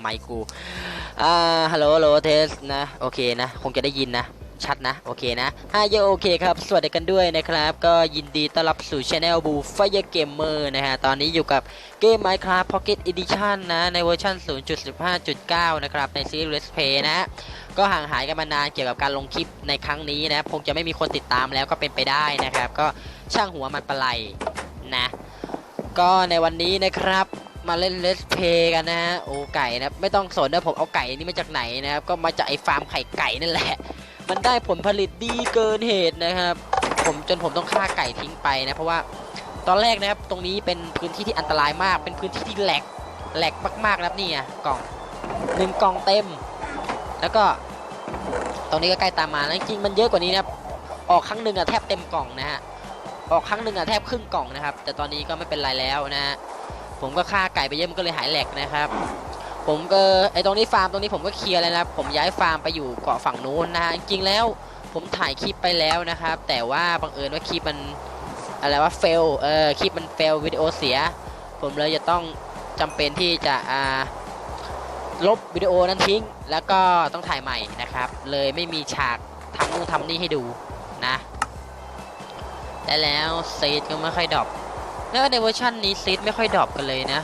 ไมค์กูอ่าฮัลโหลฮัลโหลเทสนะโอเคนะคงจะได้ยินนะชัดนะ โอเคนะฮ่าเยโอเคครับ สวัสดีกันด้วยนะครับ ก็ยินดีต้อนรับสู่ช anel บูฟเยเกมเมอร์นะฮะ ตอนนี้อยู่กับเกม Minecraft Pocket Edition นะ ในเวอร์ชัน0.15.9 นะครับ ในซีรีส์ Let's Play นะ ก็ห่างหายกันมานานเกี่ยวกับการลงคลิปในครั้งนี้นะ คงจะไม่มีคนติดตามแล้วก็เป็นไปได้นะครับ ก็ช่างหัวมันปลาไหลนะ ก็ในวันนี้นะครับ มาเล่นเลสเพย์กันนะฮะโอ้ไก่นะไม่ต้องสนนะผมเอาไก่นี่มาจากไหนนะครับ ก็มาจากไอ้ฟาร์มไข่ไก่นั่นแหละ มันได้ผลผลิตดีเกินเหตุนะครับ ผมจนผมต้องฆ่าไก่ทิ้งไปนะ เพราะว่าตอนแรกนะครับตรงนี้เป็นพื้นที่ที่อันตรายมาก เป็นพื้นที่ที่แหลกแหลกมากๆนะครับนี่อะกล่องหนึ่งกล่องเต็ม แล้วก็ตรงนี้ก็ใกล้ตามมาแล้วจริงๆมันเยอะกว่านี้นะครับออกครั้งหนึ่งอะแทบเต็มกล่องนะฮะออกครั้งหนึ่งอะแทบครึ่งกล่องนะครับ แต่ตอนนี้ก็ไม่เป็นไรแล้วนะฮะ ผมก็ฆ่าไก่ไปเยอะมันก็เลยหายแหลกนะครับ ผมก็ไอตรงนี้ฟาร์มตรงนี้ผมก็เคลียร์แล้วนะผมย้ายฟาร์มไปอยู่เกาะฝั่งนู้นนะฮะจริงแล้วผมถ่ายคลิปไปแล้วนะครับ แต่ว่าบังเอิญว่าคลิปมันอะไรว่าเฟลเออคลิปมันเฟลวิดีโอเสีย ผมเลยจะต้องจำเป็นที่จะอ่าลบวิดีโอนั้นทิ้ง แล้วก็ต้องถ่ายใหม่นะครับ เลยไม่มีฉากทำนู่นทำนี่ให้ดูนะและแล้วเซตก็ไม่ค่อยดรอป แล้วในเวอร์ชันนี้ซีดไม่ค่อยดรอปกันเลยนะ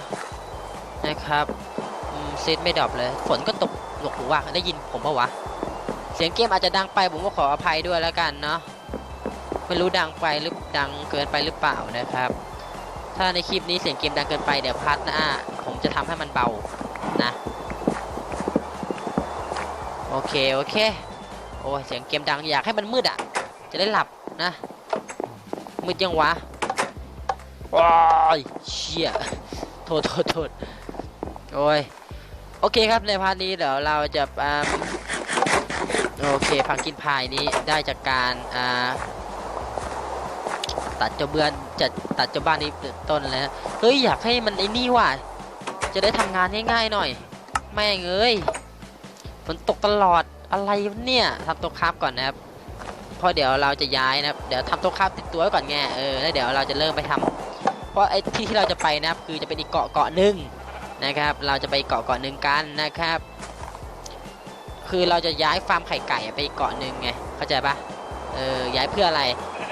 นะครับซีดไม่ดรอปเลย ฝนก็ตกหลกหูว่าได้ยินผมปะวะ เสียงเกมอาจจะดังไปผมก็ขออภัยด้วยแล้วกันเนาะ ไม่รู้ดังไปหรือดังเกินไปหรือเปล่านะครับ ถ้าในคลิปนี้เสียงเกมดังเกินไปเดี๋ยวพัดนะผมจะทำให้มันเบา นะ โอเคโอเค โอ้เสียงเกมดังอยากให้มันมืดอะ จะได้หลับนะ มืดยังวะ ว้ายเชี่ยโทษโทษโทษโอ้ยโอเคครับในพาร์ทนี้เดี๋ยวเราจะอ่าโอเคพังกินพายนี้ได้จากการอ่าตัดเจ้าเบือนจะตัดเจ้าบ้านนี้ต้นแล้วเฮ้ยอยากให้มันไอ้นี่ว่ะจะได้ทำงานง่ายๆหน่อย แม่งเอ้ยฝนตกตลอดอะไรเนี่ยทำตัวคราฟก่อนนะครับเพราะเดี๋ยวเราจะย้ายนะครับ เดี๋ยวทำตัวคราฟติดตัวไว้ก่อนไงเออ แล้วเดี๋ยวเราจะเริ่มไปทำ เพราะไอ้ที่ที่เราจะไปนะครับคือจะเป็นอีกเกาะเกาะหนึ่งนะครับ เราจะไปเกาะเกาะหนึ่งกันนะครับ คือเราจะย้ายฟาร์มไข่ไก่ไปอีกเกาะหนึ่งไงเข้าใจปะเออย้ายเพื่ออะไร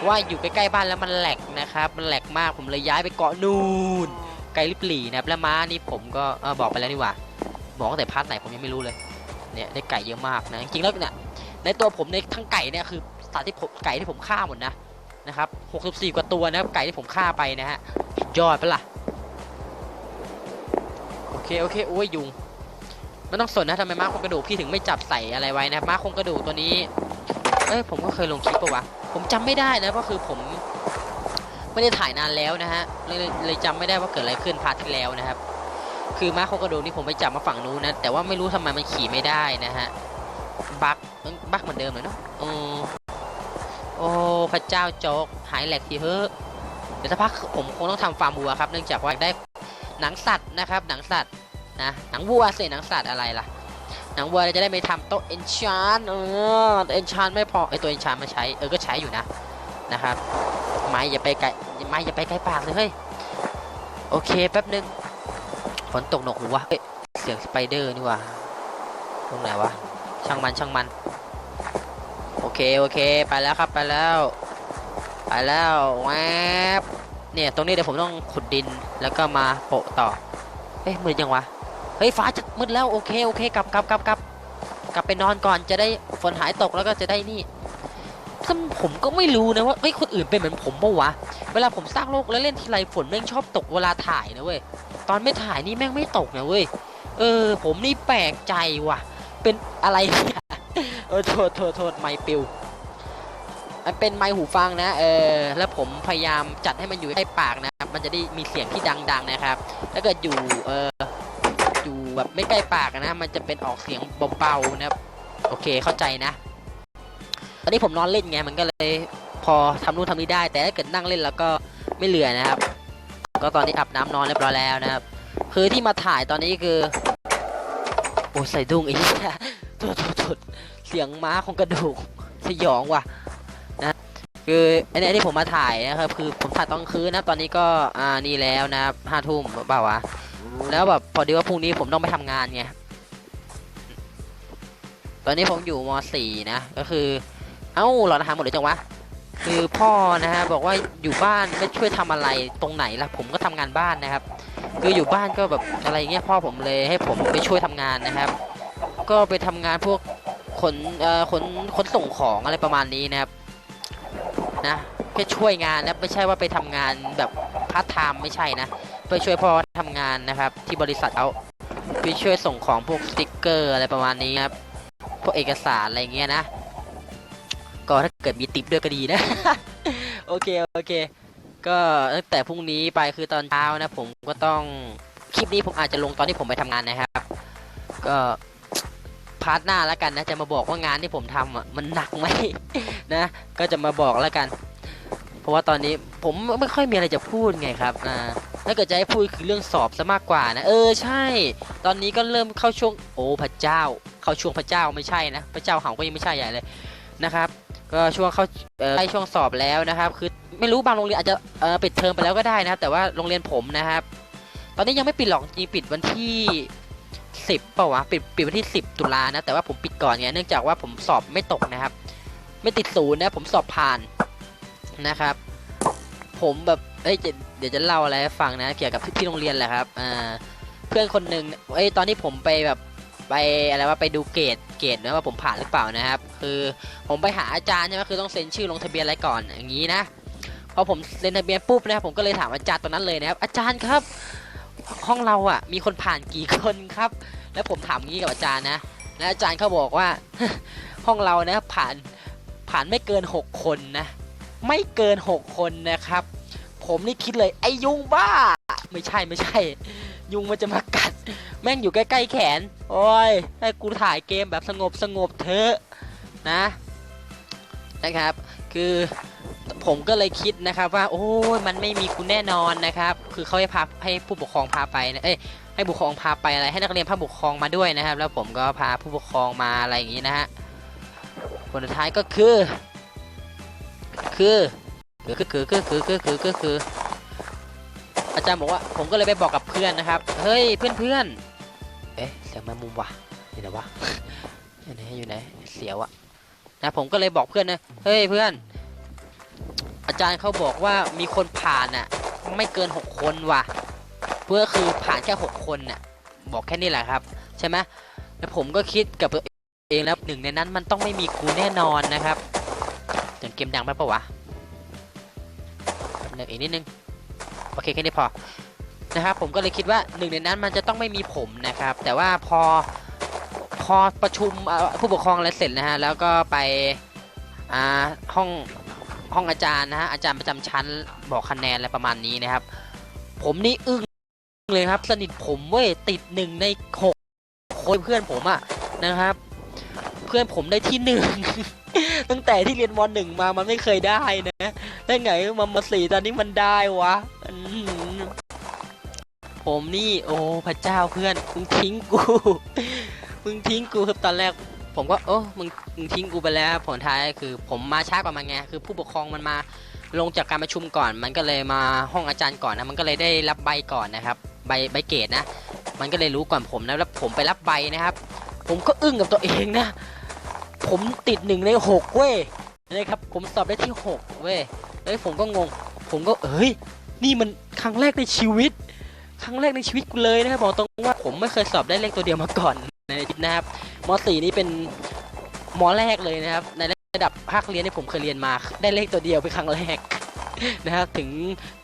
ว่าอยู่ใกล้ๆบ้านแล้วมันแหลกนะครับ มันแหลกมากผมเลยย้ายไปเกาะนูนไกลลิบหลีนะครับแล้วม้านี่ผมก็เออบอกไปแล้วนี่ว่าบอกตั้งแต่พาร์ทไหนผมยังไม่รู้เลยเนี่ยได้ไก่เยอะมากนะจริงๆแล้วเนี่ยในตัวผมในทั้งไก่เนี่ยคือสัตว์ที่ผมไก่ที่ผมฆ่าหมดนะ นะครับ64 กว่าตัวนะครับไก่ที่ผมฆ่าไปนะฮะสุดยอดปะล่ะโอเคโอเคโอ้ยยุงไม่ต้องสนนะทำไมม้าคงกระดูกพี่ถึงไม่จับใส่อะไรไว้นะม้าคงกระดูกตัวนี้เอ้ยผมก็เคยลงคลิปปะวะผมจำไม่ได้นะก็คือผมไม่ได้ถ่ายนานแล้วนะฮะเลยเลยจำไม่ได้ว่าเกิดอะไรขึ้นพาร์ทที่แล้วนะครับ คือม้าโคงกระดูกนี่ผมไปจับมาฝั่งนู้นนะแต่ว่าไม่รู้ทำไมมันขี่ไม่ได้นะฮะบักบักเหมือนเดิมเลยเนาะอือ โอ้พระเจ้าโจ๊กหายแหลกทีเฮ้อเดี๋ยวสักพักผมคงต้องทำฟาร์มวัวครับเนื่องจากว่าได้หนังสัตว์นะครับ หนังสัตว์นะหนังวัวสิหนังสัตว์อะไรล่ะ หนังวัวจะได้ไปทำโต๊ะเอนชานเออเอนชานไม่พอไอตัวเอนชานมาใช้เออก็ใช้อยู่นะนะครับไม้อย่าไปไกลไม้อย่าไปใกลปากเลยเฮ้ยโอเคแป๊บนึงฝนตกหนกหูวะเอ้ยเสียงสไปเดอร์นี่วะตรงไหนวะช่างมันช่างมัน เคโอเค ไปแล้วครับไปแล้ว ไปแล้วแวบเนี่ยตรงนี้เดี๋ยวผมต้องขุดดินแล้วก็มาโปะต่อเอ๊ะมืดยังวะเฮ้ยฟ้าจะมืดแล้วโอเคโอเคกลับกลับกลับกลับกลับไปนอนก่อนจะได้ฝนหายตกแล้วก็จะได้นี่ซึ่งผมก็ไม่รู้นะว่าเฮ้ยคนอื่นเป็นเหมือนผมปะวะเวลาผมสร้างโลกแล้วเล่นทีไรฝนแม่งชอบตกเวลาถ่ายนะเว้ยตอนไม่ถ่ายนี่แม่งไม่ตกนะเว้ยเออ ผมนี่แปลกใจว่ะ เป็นอะไรเนี่ย เออโทษโทษโทษไมค์ปิวมันเป็นไมค์หูฟังนะ เออ แล้วผมพยายามจัดให้มันอยู่ใกล้ปากนะครับ มันจะได้มีเสียงที่ดัง ๆ นะครับ ถ้าเกิดอยู่ เอออยู่แบบไม่ใกล้ปากนะ มันจะเป็นออกเสียงเบาๆนะครับ โอเค เข้าใจนะ ตอนนี้ผมนอนเล่นไง มันก็เลยพอทำนู่นทำนี่ได้ แต่ถ้าเกิดนั่งเล่นแล้วก็ไม่เหลือนะครับ ก็ตอนนี้อาบน้ำนอนเรียบร้อยแล้วนะครับ คือที่มาถ่ายตอนนี้คือ โอ้ใส่ดุ้งอ้เหี้ยโทษโทษโทษ เสียงม้าของกระดูก สยองว่ะนะคืออ้เนี่ยที่ผมมาถ่ายนะครับคือผมถ่ายตอนกลางคืนนะตอนนี้ก็อ่านี่แล้วนะห้าทุ่มเปล่าวะแล้วแบบพอดีว่าพรุ่งนี้ผมต้องไปทำงานไงตอนนี้ผมอยู่ม .4 นะก็คือ เอ้าหลอดอาหารหมดเลยจังวะคือพ่อนะฮะบอกว่าอยู่บ้านไม่ช่วยทำอะไรตรงไหนล่ะผมก็ทำงานบ้านนะครับ คืออยู่บ้านก็แบบอะไรเงี้ยพ่อผมเลยให้ผมไปช่วยทำงานนะครับ ก็ไปทำงานพวก ขนเอ่อขนขนส่งของอะไรประมาณนี้นะครับนะแค่ช่วยงานนะไม่ใช่ว่าไปทำงานแบบพาร์ทไทม์ไม่ใช่นะไปช่วยพ่อทำงานนะครับ ที่บริษัทเขาไปช่วยส่งของพวกสติกเกอร์อะไรประมาณนี้ครับพวกเอกสารอะไรเงี้ยนะก็ถ้าเกิดมีติปด้วยก็ดีนะ โอเคโอเค ก็ตั้งแต่พรุ่งนี้ไปคือตอนเช้านะ ผมก็ต้องคลิปนี้ผมอาจจะลงตอนที่ผมไปทำงานนะครับ ก็าร์ทหน้าแล้วกันนะจะมาบอกว่างานที่ผมทำอะมันหนักไหมนะ ก็จะมาบอกแล้วกัน เพราะว่าตอนนี้ผมไม่ค่อยมีอะไรจะพูดไงครับอ่าถ้าเกิดจะให้พูดคือเรื่องสอบซะมากกว่านะเออใช่ ตอนนี้ก็เริ่มเข้าช่วงโอ้พระเจ้า เข้าช่วงพระเจ้าไม่ใช่นะพระเจ้าเห่าก็ยังไม่ใช่ใหญ่เลยนะครับ ก็ช่วงเข้าใกล้ช่วงสอบแล้วนะครับ คือไม่รู้บางโรงเรียนอาจจะเออปิดเทอมไปแล้วก็ได้นะครับแต่ว่าโรงเรียนผมนะครับ ตอนนี้ยังไม่ปิดหรอกจริงปิดวันที่ 10เปล่าวะปิดปิดวันที่ 10 ตุลานะ แต่ว่าผมปิดก่อนไงเนื่องจากว่าผมสอบไม่ตกนะครับ ไม่ติดศูนย์นะ ผมสอบผ่านนะครับ ผมแบบเอ้ยเดี๋ยวจะเล่าอะไรให้ฟังนะ เกี่ยวกับที่โรงเรียนแหละครับอ่าเพื่อนคนหนึ่งเอ้ยตอนที่ผมไปแบบไปอะไรว่าไปดูเกรดเกรดนะว่าผมผ่านหรือเปล่านะครับ คือผมไปหาอาจารย์ใช่ไหมคือต้องเซ็นชื่อลงทะเบียนอะไรก่อนอย่างนี้นะพอผมเซ็นทะเบียนปุ๊บนะครับผมก็เลยถามอาจารย์ตอนนั้นเลยนะครับอาจารย์ครับ ห้องเราอะ มีคนผ่านกี่คนครับ แล้วผมถามงี้กับอาจารย์นะ แล้วอาจารย์เขาบอกว่า ห้องเรานะผ่านผ่านไม่เกิน 6 คนนะ ไม่เกิน 6 คนนะครับ ผมนี่คิดเลยไอ้ยุงบ้า ไม่ใช่ไม่ใช่ ยุงมันจะมากัด แม่งอยู่ใกล้ๆแขน โอ้ยให้กูถ่ายเกมแบบสงบสงบเถอะนะนะครับ คือ ผมก็เลยคิดนะครับว่าโอ้ยมันไม่มีกูแน่นอนนะครับ คือเขาให้พาให้ผู้ปกครองพาไปนะเอ้ยให้ผู้ปกครองพาไปอะไรให้นักเรียนพาผู้ปกครองมาด้วยนะครับ แล้วผมก็พาผู้ปกครองมาอะไรอย่างนี้นะฮะผลสุดท้ายก็คือ คือคือคือคือคือคือคือคือคืออาจารย์บอกว่าผมก็เลยไปบอกกับเพื่อนนะครับ เฮ้ยเพื่อนเพื่อนเอ๊ะเสียงแมงมุมว่ะอยู่ไหนวะอยู่ไหนอยู่ไหนเสียวอะนะผมก็เลยบอกเพื่อนนะเฮ้ยเพื่อน อาจารย์เขาบอกว่ามีคนผ่านอะไม่เกินหกคนว่ะ เพื่อคือผ่านแค่หกคนน่ะ บอกแค่นี้แหละครับ ใช่ไหมแล้วผมก็คิดกับตัวเองแล้วหนึ่งในนั้นมันต้องไม่มีกูแน่นอนนะครับเสียงเกมดังไปปะวะหนึ่งอีกนิดนึง โอเคแค่นี้พอ นะครับ ผมก็เลยคิดว่าหนึ่งในนั้นมันจะต้องไม่มีผมนะครับ แต่ว่าพอพอประชุมผู้ปกครองอะไรเสร็จนะฮะ แล้วก็ไปอ่าห้อง ห้องอาจารย์นะฮะอาจารย์ประจำชั้นบอกคะแนนอะไรประมาณนี้นะครับ ผมนี่อึ้งเลยครับ สนิทผมเว้ยติดหนึ่งในหกคนเพื่อนผมอะนะครับ เพื่อนผมได้ที่หนึ่งตั้งแต่ที่เรียนมหนึ่งมามันไม่เคยได้นะได้ไงมามาสี่ตอนนี้มันได้วะผมนี่ โอ้พระเจ้าเพื่อนมึงทิ้งกูมึงทิ้งกูครับตอนแรก ผมก็โอ้มึงมึงทิ้งกูไปแล้วผลท้ายคือ ผมมาช้ากว่ามันไงคือ ผู้ปกครองมันมาลงจากการประชุมก่อน มันก็เลยมาห้องอาจารย์ก่อนนะมันก็เลยได้รับใบก่อนนะครับ ใบใบเกรดนะ มันก็เลยรู้ก่อนผมนะแล้วผมไปรับใบนะครับ ผมก็อึ้งกับตัวเองนะ ผมติดหนึ่งในหกเว้ยนะครับ ผมสอบได้ที่หกเว้ยแล้วผมก็งง ผมก็เอ้ยนี่มันครั้งแรกในชีวิต ครั้งแรกในชีวิตกูเลยนะครับบอกตรงว่าผมไม่เคยสอบได้เลขตัวเดียวมาก่อนในชีวิตนะครับ ม .4 นี่เป็นมอแรกเลยนะครับ ในระดับภาคเรียนที่ผมเคยเรียนมา ได้เลขตัวเดียวเป็นครั้งแรกนะครับถึง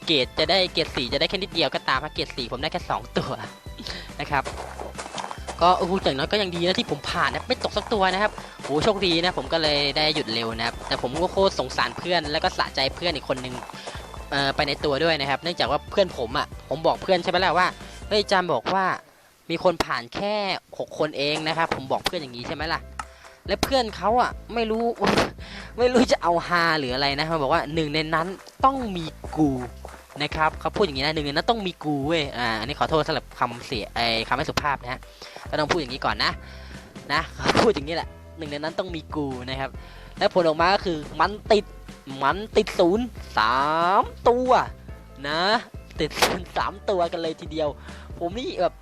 เกรดจะได้เกรดสี่จะได้แค่นิดเดียวก็ตามเพราะเกรดสี่ผมได้แค่สองตัวนะครับ ก็โอ้โหอย่างน้อยก็ยังดีนะที่ผมผ่านนะไม่ตกสักตัวนะครับโอ้โหโชคดีนะผมก็เลยได้หยุดเร็วนะครับ แต่ผมก็โคตรสงสารเพื่อนแล้วก็สะใจเพื่อนอีกคนนึงเอ่อไปในตัวด้วยนะครับ เนื่องจากว่าเพื่อนผมอะผมบอกเพื่อนใช่ไหมล่ะว่าเฮ้ยจารย์บอกว่า มีคนผ่านแค่หกคนเองนะครับผมบอกเพื่อนอย่างนี้ใช่ไหมล่ะ และเพื่อนเขาอะไม่รู้ไม่รู้จะเอาฮาหรืออะไรนะเขาบอกว่าหนึ่งในนั้นต้องมีกูนะครับเขาพูดอย่างนี้นะหนึ่งในนั้นต้องมีกูเว้ยอ่าอันนี้ขอโทษสำหรับคำเสียไอคำไม่สุภาพนะฮะก็ต้องพูดอย่างนี้ก่อนนะนะเขาพูดอย่างนี้แหละหนึ่งในนั้นต้องมีกูนะครับ และผลออกมาก็คือมันติดมันติดศูนย์สามตัวนะ ติดศูนย์สามตัวกันเลยทีเดียว ผมนี่แบบ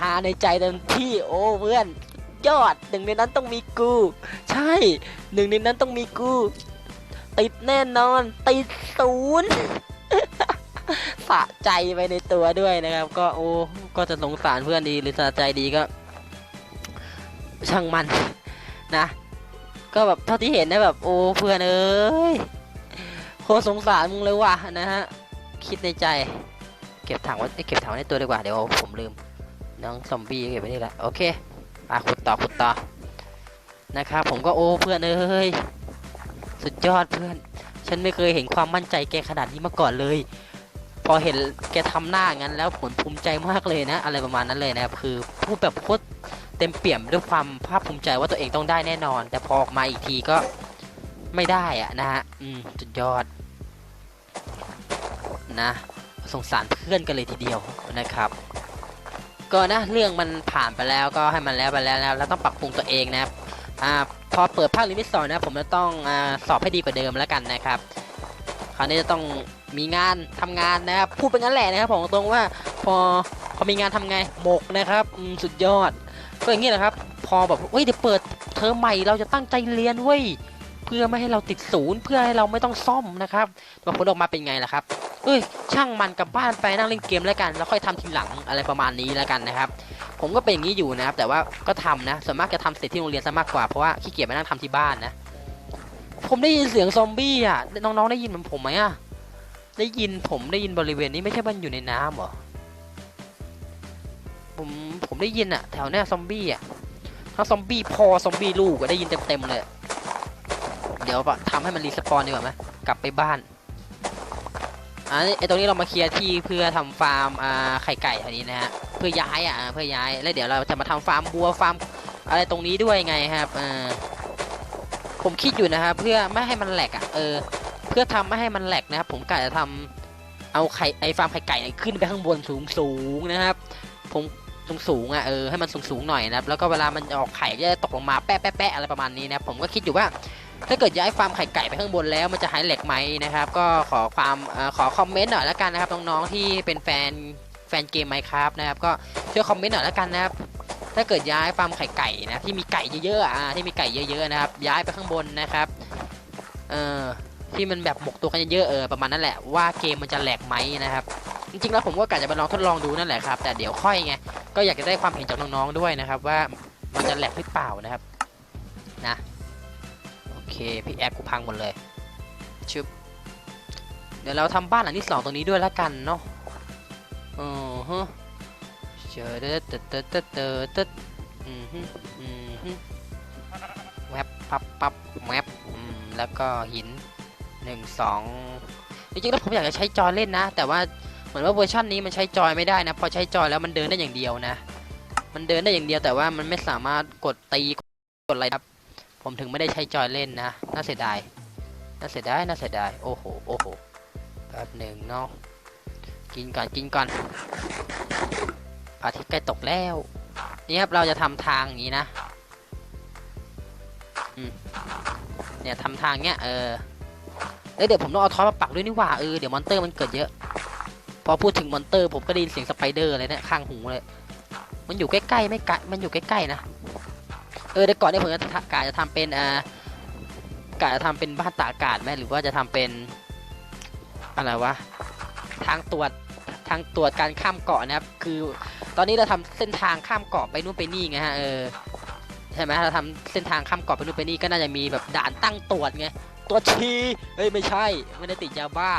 ฮาในใจเต็มที่โอ้เพื่อนยอดหนึ่งในนั้นต้องมีกู ใช่หนึ่งในนั้นต้องมีกู ติดแน่นอน ติดศูนย์สะใจไปในตัวด้วยนะครับ ก็โอ้ก็จะสงสารเพื่อนดีหรือสะใจดีก็ ช่างมันนะ ก็แบบเท่าที่เห็นนะแบบโอ้เพื่อนเอ้ยโคสงสารมึงเลยว่ะนะฮะคิดในใจ เก็บถังไว้เก็บถังไว้ในตัวดีกว่าเดี๋ยวผมลืม น้องซอมบี้เก็บไว้นี่แหละโอเคมาขุดต่อขุดต่อนะครับผมก็โอ้เพื่อนเอ้ยสุดยอดเพื่อน ฉันไม่เคยเห็นความมั่นใจแกขนาดนี้มาก่อนเลย พอเห็นแกทำหน้างั้นแล้วผลภูมิใจมากเลยนะ อะไรประมาณนั้นเลยนะครับคือพูดแบบโคตรเต็มเปี่ยมด้วยความภาคภูมิใจว่าตัวเองต้องได้แน่นอน แต่พอออกมาอีกทีก็ไม่ได้อะนะฮะอืมสุดยอดนะสงสารเพื่อนกันเลยทีเดียวนะครับ ก็นะเรื่องมันผ่านไปแล้วก็ให้มันแล้วไปแล้วนะเราต้องปรับปรุงตัวเองนะครับอ่าพอเปิดภาคลิมิตสองนะผมจะต้องอ่าสอบให้ดีกว่าเดิมแล้วกันนะครับ คราวนี้จะต้องมีงานทำงานนะครับพูดเป็นงั้นแหละนะครับผมตรงว่าพอพอมีงานทำไงหมกนะครับสุดยอด ก็อย่างนี้แหละครับ พอแบบเฮ้ยเดี๋ยวเปิดเทอมใหม่เราจะตั้งใจเรียนเว้ยเพื่อไม่ให้เราติดศูนย์เพื่อให้เราไม่ต้องซ่อมนะครับผลออกมาเป็นไงล่ะครับ เอ้ยช่างมันกลับบ้านไปนั่งเล่นเกมแล้วกัน แล้วค่อยทำทีหลังอะไรประมาณนี้แล้วกันนะครับ ผมก็เป็นอย่างนี้อยู่นะครับ แต่ว่าก็ทำนะส่วนมากจะทำเสร็จที่โรงเรียนซะมากกว่าเพราะว่าขี้เกียจไปนั่งทำที่บ้านนะ ผมได้ยินเสียงซอมบี้อะน้องๆได้ยินเหมือนผมไหมอะได้ยินผมได้ยินบริเวณนี้ไม่ใช่มันอยู่ในน้ำเหรอผมผมได้ยินอะแถวเนี้ยซอมบี้อะทั้งซอมบี้พอซอมบี้ลูกก็ได้ยินเต็มๆเลย เดี๋ยวทำให้มันรีสปอนดีกว่าไหมกลับไปบ้าน อันนี้ไอตรงนี้เรามาเคลียร์ที่เพื่อทำฟาร์มอ่าไข่ไก่อันนี้นะฮะเพื่อย้ายอะเพื่อย้ายแล้วเดี๋ยวเราจะมาทำฟาร์มบัวฟาร์มอะไรตรงนี้ด้วยไงครับเออผมคิดอยู่นะครับเพื่อไม่ให้มันแหลกอะเออ เพื่อทำไม่ให้มันแหลกนะครับ ผมกะจะทำเอาไข่ไอฟาร์มไข่ไก่ขึ้นไปข้างบนสูงสูงนะครับ ผมสูงสูงอะเออให้มันสูงสูงหน่อยนะครับแล้วก็เวลามันออกไข่ก็จะตกลงมาแปะแปะแปะอะไรประมาณนี้นะผมก็คิดอยู่ว่า ถ้าเกิดย้ายฟาร์มไข่ไก่ไปข้างบนแล้วมันจะหายเหลกไหมนะครับ ก็ขอความขอคอมเมนต์หน่อยล้วกันนะครับน้องๆที่เป็นแฟนแฟนเกมไมครับนะครับก็ช่วยคอมเมนต์หน่อยล้วกันนะครับถ้าเกิดย้ายฟาร์มไข่ไก่นะที่มีไก่เยอะๆอะที่มีไก่เยอะๆนะครับ ย้ายไปข้างบนนะครับเอ่อที่มันแบบหมกตัวกันเยอะๆเออประมาณนั้นแหละว่าเกมมันจะแหลกไหมนะครับ จริงๆแล้วผมก็กะจะมาลองทดลองดูนั่นแหละครับ แต่เดี๋ยวค่อยไงก็อยากจะได้ความเห็นจากน้องๆด้วยนะครับ ว่ามันจะแหลกหรือเปล่านะครับนะ พี่แอปกูพังหมดเลยชึบเดี๋ยวเราทำบ้านหลังที่สองตรงนี้ด้วยล้วกันเนาะอือฮะเจอเตเตดเตดเตดเตเตดอือฮึอือฮึแวบปับปับแวบอืมแล้วก็หินหนึ่งสองจริงๆแล้วผมอยากจะใช้จอยเล่นนะ แต่ว่าเหมือนว่าเวอร์ชันนี้มันใช้จอยไม่ได้นะ พอใช้จอยแล้วมันเดินได้อย่างเดียวนะ มันเดินได้อย่างเดียวแต่ว่ามันไม่สามารถกดตีกดอะไรครับ ผมถึงไม่ได้ใช้จอยเล่นนะ น่าเสียดาย น่าเสียดาย น่าเสียดาย โอ้โห โอ้โห แป๊บหนึ่งเนาะ กินก่อน กินก่อนพระอาทิตย์ใกล้ตกแล้ว นี่ครับ เราจะทำทางอย่างนี้นะเนี่ยทำทางเนี้ย เออเดี๋ยวผมต้องเอาท้อมาปักด้วยนี่ว่า เออ เดี๋ยวมอนเตอร์มันเกิดเยอะ พอพูดถึงมอนเตอร์ผมก็ได้ยินเสียงสไปเดอร์เลยเนี่ยข้างหูเลย มันอยู่ใกล้ๆไม่ไกล มันอยู่ใกล้ๆนะ เออเดี๋ยวก่อนเนี่ยผมจะกะจะทำเป็นอ่ากะจะทำเป็นบ้านตากอากาศไหมหรือว่าจะทำเป็นอะไรวะทางตรวจทางตรวจการข้ามเกาะนะครับ คือตอนนี้เราทำเส้นทางข้ามเกาะไปนู่นไปนี่ไงฮะเออใช่ไหมเราทำเส้นทางข้ามเกาะไปนู่นไปนี่ก็น่าจะมีแบบด่านตั้งตรวจไงตรวชีเฮ้ยไม่ใช่ไม่ได้ติดยาบ้า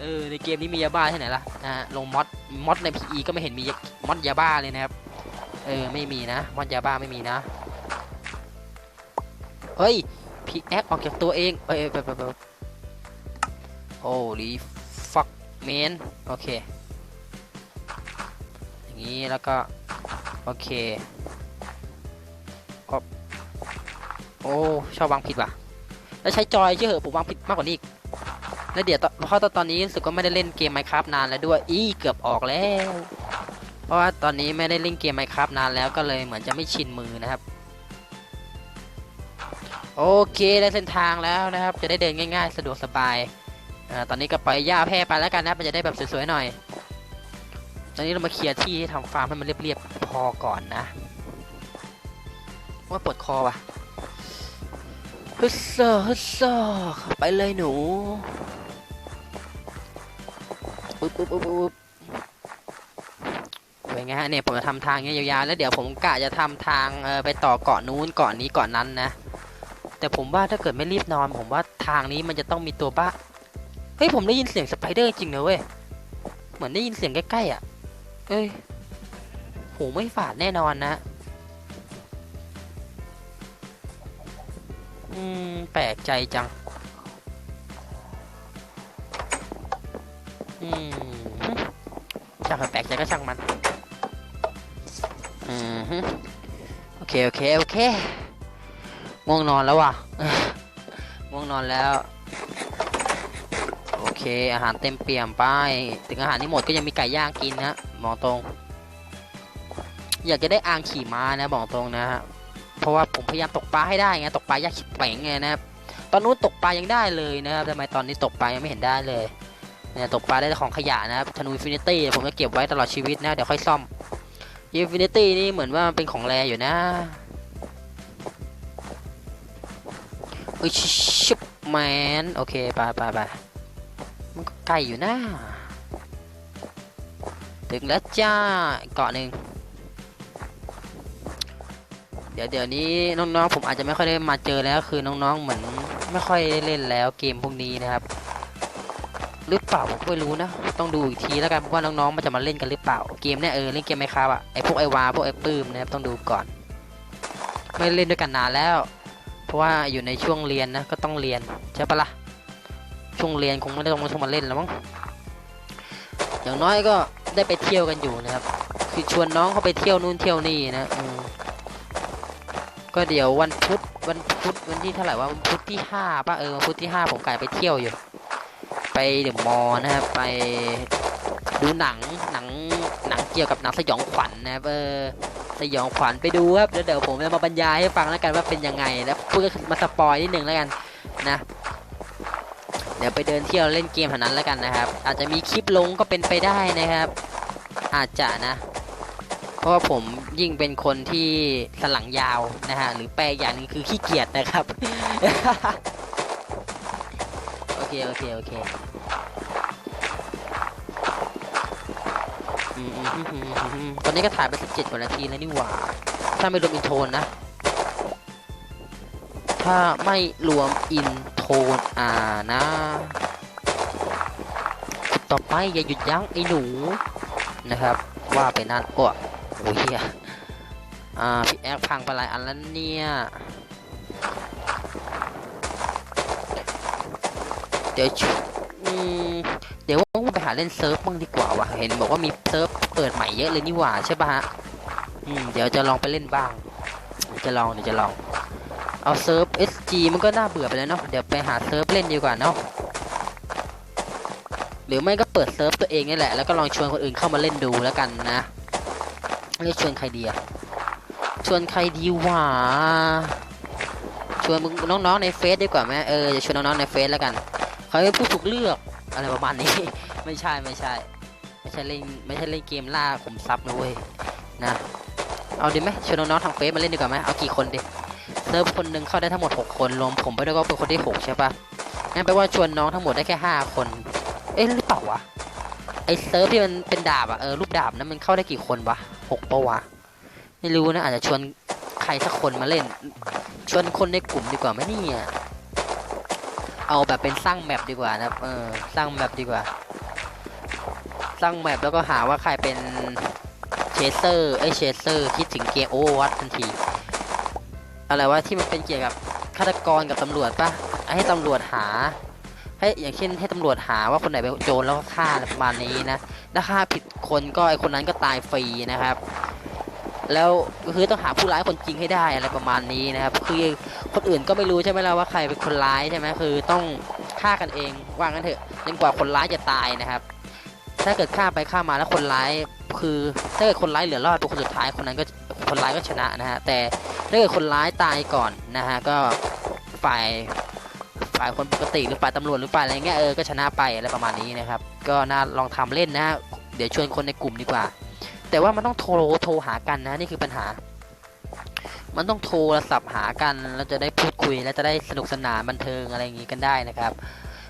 เออในเกมนี้มียาบ้าที่ไหนล่ะนะฮะลงมอดมอดใน PE ก็ไม่เห็นมีมอดยาบ้าเลยนะครับเออไม่มีนะมอดยาบ้าไม่มีนะ เฮ้ยพีแอคออกจากตัวเองเอ้ยไปไปไปโอ้ลีฟักเมนโอเค อย่างนี้แล้วก็ โอเคก็โอ้ชอบวางผิดว่ะ แล้วใช้จอยเชื่อเหอะผมวางผิดมากกว่านี้อีกแล้วเดี๋ยวตอนเพราะตอนนี้รู้สึกว่าไม่ได้เล่นเกม Minecraft นานแล้วด้วย อีเกือบออกแล้ว เพราะว่าตอนนี้ไม่ได้เล่นเกม Minecraft นานแล้วก็เลยเหมือนจะไม่ชินมือนะครับ โอเคได้เส้นทางแล้วนะครับ จะได้เดินง่ายๆ สะดวกสบายอ่าตอนนี้ก็ปล่อยหญ้าแพร่ไปแล้วกันนะมันจะได้แบบสวยๆหน่อย ตอนนี้เรามาเคลียร์ที่ให้ทำฟาร์มให้มันเรียบๆพอก่อนนะว่าปวดคอว่ะฮึสเซอฮึสเซอไปเลยหนูปึ๊บปึ๊บปึ๊บปึ๊บเป็นไงฮะเนี่ยผมจะทำทางเงี้ยยาวๆแล้วเดี๋ยวผมกะจะทำทางไปต่อเกาะนู้นเกาะนี้เกาะนั้นนะ แต่ผมว่าถ้าเกิดไม่รีบนอน ผมว่าทางนี้มันจะต้องมีตัวบ้าเฮ้ยผมได้ยินเสียงสไปเดอร์จริงนะเว้ยเหมือนได้ยินเสียงใกล้ๆอะ เอ้ยหูไม่ฝาดแน่นอนนะอืมแปลกใจจังอืมช่างแปลกใจก็ช่างมันอืมโอเค โอเค โอเค ง่วงนอนแล้วว่ะง่วงนอนแล้ว โอเค อาหารเต็มเปี่ยมไป ถึงอาหารนี้หมดก็ยังมีไก่ย่างกินนะบอกตรง อยากจะได้อ่างขี่ม้านะบอกตรงนะฮะเพราะว่าผมพยายามตกปลาให้ได้ไงตกปลายากขิบเป่งไงนะครับตอนนู้นตกปลายังได้เลยนะครับทำไมตอนนี้ตกปลายังไม่เห็นได้เลยเนี่ยตกปลาได้ของขยะนะครับธนูอินฟินิตี้ผมจะเก็บไว้ตลอดชีวิตนะเดี๋ยวค่อยซ่อมอินฟินิตี้นี่เหมือนว่ามันเป็นของแรอยู่นะ เอ้ยชิบแมนโอเคไปไปไปมันก็ไกลอยู่นะถึงแล้วจ้าเกาะหนึ่งเดี๋ยวเดี๋ยวนี้น้องๆผมอาจจะไม่ค่อยได้มาเจอแล้วคือน้องๆเหมือนไม่ค่อยได้เล่นแล้วเกมพวกนี้นะครับหรือเปล่าผมไม่รู้นะ ต้องดูอีกทีแล้วกันว่าน้องๆมันจะมาเล่นกันหรือเปล่าเกมเนี่ยเออเล่นเกมไหมครับอะไอพวกไอวาพวกไอปื้มนะครับต้องดูก่อน ไม่เล่นด้วยกันนานแล้ว เพราะว่าอยู่ในช่วงเรียนนะก็ต้องเรียนใช่ปะละ่ะช่วงเรียนคงไม่ได้ต้องมามาเล่นแล้วมั้งอย่างน้อยก็ได้ไปเที่ยวกันอยู่นะครับ คือชวนน้องเขาไปเที่ยวนู่นเที่ยวนี่นะก็เดี๋ยววันพุธวันพุธวันที่เท่าไหร่ว่าวันพุธที่ห้าป่ะเออวันพุธที่ห้าผมกลายไปเที่ยวอยู่ ไปเดอะมอนะครับไปดูหนังหนังหนังเกี่ยวกับหนังสยองขวัญนะครับเออ สยองขวัญไปดูครับแล้วเดี๋ยวผมจะมาบรรยายให้ฟังแล้วกันว่าเป็นยังไง แล้วเพื่อมาสปอยนิดนึงแล้วกันนะ เดี๋ยวไปเดินเที่ยวเล่นเกมเท่านั้นแล้วกันนะครับ อาจจะมีคลิปลงก็เป็นไปได้นะครับ อาจจะนะ เพราะว่าผมยิ่งเป็นคนที่สลังยาวนะฮะหรือแปลอย่างหนึงคือขี้เกียจนะครับโอเคโอเคโอเคอืมอืมอืม ตอนนี้ก็ถ่ายไปสิบเจ็ดกว่านาทีแล้วนี่หว่า ถ้าไม่รวมอินโทรนะ ถ้าไม่รวมอินโทรอ่านะ ต่อไปอย่าหยุดยั้งไอ้หนูนะครับ ว่าไปนั่นอ้โอ้ยเฮียอ่าพี่แอคพังไปหลายอันแล้วเนี่ยเดี๋ยวอืม เดี๋ยวว่างไปหาเล่นเซิร์ฟบ้างดีกว่าว่ะเห็นบอกว่ามีเซิร์ฟเปิดใหม่เยอะเลยนี่หว่าใช่ปะฮะอืมเดี๋ยวจะลองไปเล่นบ้าง จะลองเดี๋ยวจะลอง เอาเซิร์ฟ SG มันก็น่าเบื่อไปแล้วเนาะเดี๋ยวไปหาเซิร์ฟเล่นดีกว่าเนาะหรือไม่ก็เปิดเซิร์ฟตัวเองนี่แหละแล้วก็ลองชวนคนอื่นเข้ามาเล่นดูแล้วกันนะเรียกชวนใครดีอะชวนใครดีวะชวนมึงน้องๆในเฟซดีกว่าไหมเออจะชวนน้องๆในเฟซแล้วกันเขาให้ผู้ถูกเลือก อะไรประมาณนี้ ไม่ใช่ไม่ใช่ ไม่ใช่เล่นไม่ใช่เล่นเกมล่าขุมทรัพย์นะเว้ยนะเอาดีไหมชวนน้องๆทางเฟซมาเล่นดีกว่าไหมเอากี่คนดิเซิร์ฟคนหนึ่งเข้าได้ทั้งหมดหกคนรวมผมไปด้วยก็เป็นคนที่หกใช่ปะงั้นแปลว่าชวนน้องทั้งหมดได้แค่ห้าคน เอ๊ะหรือเปล่าวะไอเซิร์ฟที่มันเป็นดาบอะเออรูปดาบนั้นมันเข้าได้กี่คนวะหกปะวะไม่รู้นะอาจจะชวนใครสักคนมาเล่น ชวนคนในกลุ่มดีกว่าไหมเนี่ย เอาแบบเป็นสร้างแมปดีกว่านะครับ เออ สร้างแมปดีกว่า สร้างแมปแล้วก็หาว่าใครเป็นเชเซอร์ไอเชเซอร์คิดถึงเกมโอวัตทันที อะไรวะที่มันเป็นเกี่ยวกับฆาตกรกับตำรวจปะให้ตำรวจหา ให้อย่างเช่นให้ตำรวจหาว่าคนไหนเป็นโจรแล้วก็ฆ่าประมาณนี้นะ ถ้าฆ่าผิดคนก็ไอคนนั้นก็ตายฟรีนะครับ แล้วคือต้องหาผู้ร้ายคนจริงให้ได้อะไรประมาณนี้นะครับ คือคนอื่นก็ไม่รู้ใช่ไหมล่ะว่าใครเป็นคนร้ายใช่ไหมคือต้องฆ่ากันเองว่างั้นเถอะจนกว่าคนร้ายจะตายนะครับ ถ้าเกิดฆ่าไปฆ่ามาแล้วคนร้ายคือถ้าเกิดคนร้ายเหลือรอดเป็นคนสุดท้ายคนนั้นก็คนร้ายก็ชนะนะฮะแต่ถ้าเกิดคนร้ายตายก่อนนะฮะก็ฝ่ายฝ่ายคนปกติหรือฝ่ายตำรวจหรือฝ่ายอะไรเงี้ยเออก็ชนะไปอะไรประมาณนี้นะครับ ก็น่าลองทำเล่นนะฮะเดี๋ยวชวนคนในกลุ่มดีกว่า แต่ว่ามันต้องโทรโทรหากันนะนี่คือปัญหา มันต้องโทรศัพท์หากันแล้วจะได้พูดคุยแล้วจะได้สนุกสนานบันเทิงอะไรอย่างงี้กันได้นะครับ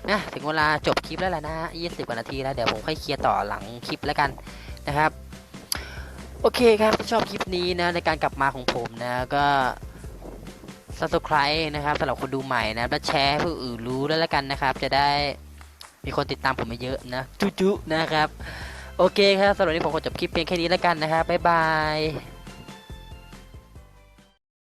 นะถึงเวลาจบคลิปแล้วแหละนะ20กว่านาทีแล้วเดี๋ยวผมค่อยเคลียร์ต่อหลังคลิปแล้วกันนะครับ โอเคครับชอบคลิปนี้นะในการกลับมาของผมนะก็ subscribe นะครับสำหรับคนดูใหม่นะและแชร์ให้ผู้อื่นรู้ด้วแล้วกันนะครับ จะได้มีคนติดตามผมมาเยอะนะจุ๊ๆนะครับ โอเคครับสำหรับวันนี้ผมขอจบคลิปเพียงแค่นี้แล้วกันนะครับบ๊ายบาย